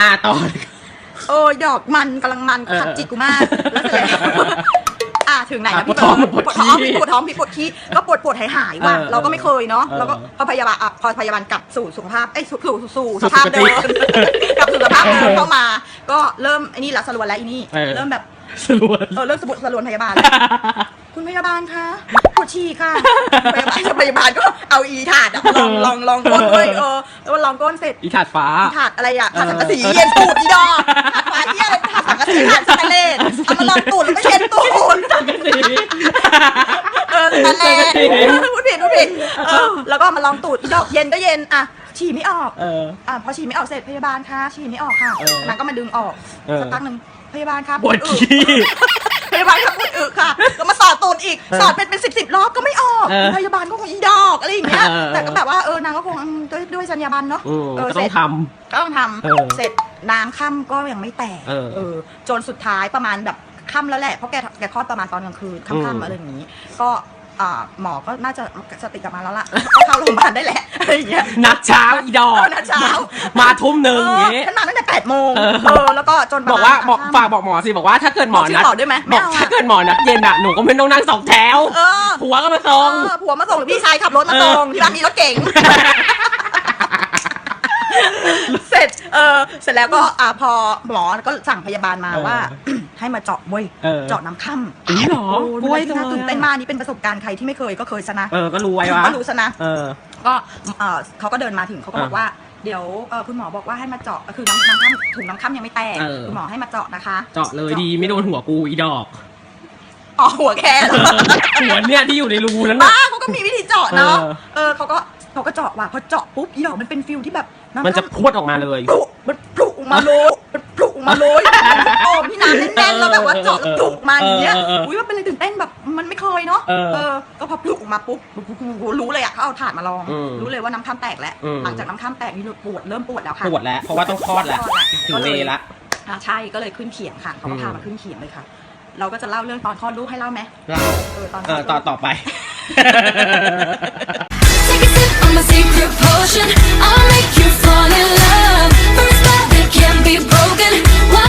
อ่าต่อ โอ้ยดอกมันกำลังมันเออขัดจิตกูมาก แล้วเสร็จแล้วอะถึงไหนอะแล้วพี่ปวดท้องเบิร์ปวดปวดท้องขี้ปวดท้องพี่ปวดขี้ก็ปวดปวดหายหายๆว่ะเออเราก็ไม่เคยเนาะเออแล้วก็พอพยาบาลอะพอพยาบาลกลับสู่สุขภาพเอ้ยสู่สู่สู่สู่สภาพเดิสุมขติกลับสู่สภาพเดิมเข้ามา ก็เริ่มไอ้นี่ละสลวนแล้วไอ้นี่ เออ เริ่มแบบสรวนเออเริ่มสะบุดสลวนพยาบาลแล้วคุณพยาบาลคะปวด ฉี่ค่ะพยาบาลพยาบาลก็เอาอีถาดอะลองลองลองก้นด้วยเออแล้วลองก้นเสร็จอีถาดฟ้าถาดอะไรอะถาดสังกะสีเออเย็นตูดอีดอกถาดฟ้าเหียอะไรถาดสังกะสีถาดสแตนเลสเอามาลองตูดแล้วก็เช็ดตูดสังกะสีเออสแตนเลสสังกะสีพูดผิดพูดผิดเออแล้วก็มาลองตูดอีดอกเย็นก็เย็นอะฉี่ไม่ออกเอออะพอฉี่ไม่ออกเสร็จพยาบาลคะฉี่ไม่ออกค่ะเออนางก็มาดึงออกเออสักพักหนึ่งพยาบาลคะปวดอึขี้พยาบาลคะป วดอึค่ะ ก็มาสอดตูดอีก สอดเป็นเป็นสิบสิบรอบก็ไม่ออก เออพยาบาลก็คงอีดอกอะไรอย่างเงี้ย เออ แต่ก็แบบว่าเออนางก็คงอืมด้วยด้วยจรรยาบรรณเนาะ อืมเออก็เสต้อร็งจทก็ต้องทเออำเสร็จน้ำค่ำก็ยังไม่แตกเออจนสุดท้ายประมาณแบบค่ำแล้วแหละ เพราะแกแกคลอดประมาณตอนกลางคืนอืมค่ำๆอะไรอย่างนี้ ก็ อ่าหมอก็น่าจะสติกลับมาแล้วล่ะก็เข้าโรงพยาบาลได้แหละอะไรอย่างเงี้ยำนัดเช้าอีดอกเออนัดเช้า มาทุ่มหนึ่งอย่างงี้ฉันมาตั้งแต่แปดโมงเออ เออแล้วก็จนประบอกมณว่าบอกค่ำฝากบอกหมอสิบอกว่าถ้าเกิดหมอบอกชื่อนัดหมอด้วยไหมไม่บอกเอาอะถ้าเกิดหมอนัดเย็นอะหนูก็ไม่ต้องนั่งสองแถวเออผัวก็มาส่ง เออผัวมาส่งหรือพี่ชายขับรถมาส่งที่บ้านมีรถเก๋ง เสร็จ เออเสร็จแล้วก็อ่าพอหมอก็สั่งพยาบาลมาเออว่า ให้มาเจาะเว้ยเออ เจาะน้ำค่ำอีหรอโอ้กล้วยที่จังน่าเลยตื่นเต้นอะมากนี่เป็นประสบการณ์ใครที่ไม่เคยก็เคยซะนะเออ ก็รู้ไว้วะก็รู้ซะนะ เออ ก็เออเขาก็เดินมาถึงเขาก็บอกอ่าว่า เดี๋ยวเออคุณหมอบอกว่าให้มาเจาะคือน้ำน้ำค่ำถุงน้ำค่ำยังไม่แตกเออ คุณหมอให้มาเจาะนะคะเจาะเลยดีไม่โดนหัวกูอีดอก อ๋อหัวแค่เหรอ หัวเนี่ยที่อยู่ในรูนั้นน่ะ บ้าเขาก็มีวิธีเจาะเนาะ เออ เออเขาก็เขาก็เจาะว่ะพอเจาะปุ๊บอีดอกมันเป็นฟิลที่แบบน้ำมันจะค่ำพรวดออกมาเลยปลุกมันปลุกออกมาโลมันปลุกออกมาเลย โอ้พี่น้ำแน่นๆแล้วแบบว่าเจาะแล้วปลุกมาอย่างเงี้ย เออเออเอออุ้ยมันเป็นอะไรตื่นเต้นแบบมันไม่เคยเนาะ เออก็พอปลุกออกมาปุ๊บรู้เลยอะเขาเอาถาดมาลอง อืมรู้เลยว่าน้ำข้ามแตกแล้ว อืม หลังจากน้ำข้ามแตกนี่ปวดเริ่มปวดแล้วค่ะปวดแล้ว เพราะว่าต้องคลอดแล้วถึงเวละอ่าใช่ก็เลยขึ้นเขียงค่ะเขาก็อืมพามาขึ้นเขียงเลยค่ะ เราก็จะเล่าเรื่องตอนคลอดลูกให้เล่าไหมเราเออตอนเออต่อต่อไป Take a sip of my secret potion. I'll make you fall in love.